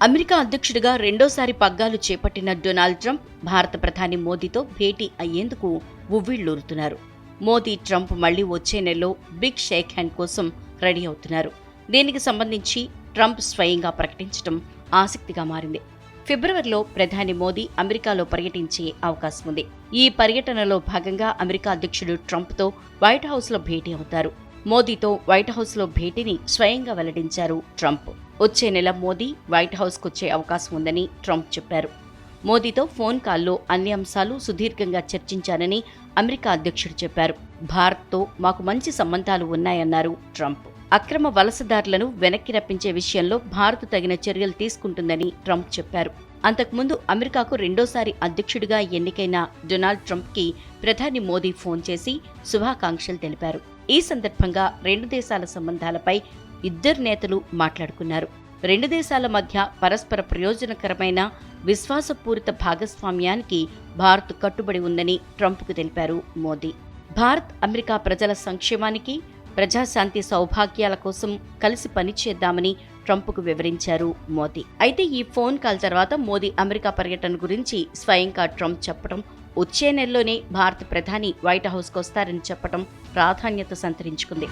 America అధ్యక్షుడిగా రెండోసారి పగ్గాలు చేపట్టిన డొనాల్డ్ ట్రంప్ భారత ప్రధాని మోదీతో భేటీ అయ్యేందుకు ఉవ్విళ్ళూరుతున్నారు మోదీ ట్రంప్ మళ్ళీ వచ్చే నెలలో బిగ్ షేక్ హ్యాండ్ కోసం రెడీ అవుతున్నారు. దీనికి సంబంధించి ట్రంప్ స్వయంగా ప్రకటించడం ఆసక్తిగా మారింది. ఫిబ్రవరిలో ప్రధాని మోదీ అమెరికాలో పర్యటించే అవకాశం ఉంది ఈ పర్యటనలో భాగంగా అమెరికా అధ్యక్షుడు ట్రంప్తో వైట్ హౌస్లో భేటీ అవుతారు. మోదీతో వైట్ హౌస్లో భేటీని స్వయంగా వెల్లడించారు ట్రంప్. వచ్చే నెల మోదీ వైట్ హౌస్కొచ్చే అవకాశం ఉందని ట్రంప్ చెప్పారు. మోదీతో ఫోన్ కాల్లో అన్ని అంశాలు సుదీర్ఘంగా చర్చించానని అమెరికా అధ్యక్షుడు చెప్పారు. భారత్తో మాకు మంచి సంబంధాలు ఉన్నాయన్నారు ట్రంప్. అక్రమ వలసదారులను వెనక్కి రప్పించే విషయంలో భారత్ తగిన చర్యలు తీసుకుంటుందని ట్రంప్ చెప్పారు. అంతకుముందు అమెరికాకు రెండోసారి అధ్యక్షుడిగా ఎన్నికైన డొనాల్డ్ ట్రంప్కి ప్రధాని మోదీ ఫోన్ చేసి శుభాకాంక్షలు తెలిపారు. ఈ సందర్భంగా రెండు దేశాల సంబంధాలపై ఇద్దరు నేతలు మాట్లాడుకున్నారు. రెండు దేశాల మధ్య పరస్పర ప్రయోజనకరమైన విశ్వాసపూరిత భాగస్వామ్యానికి భారత్ కట్టుబడి ఉందని ట్రంప్కు తెలిపారు మోదీ. భారత్ అమెరికా ప్రజల సంక్షేమానికి ప్రజాశాంతి సౌభాగ్యాల కోసం కలిసి పనిచేద్దామని ట్రంప్కు వివరించారు మోదీ. అయితే ఈ ఫోన్ కాల్ తర్వాత మోదీ అమెరికా పర్యటన గురించి స్వయంగా ట్రంప్ చెప్పడం వచ్చే నెలలోనే భారత ప్రధాని వైట్ హౌస్కు వస్తారని చెప్పడం ప్రాధాన్యత సంతరించుకుంది.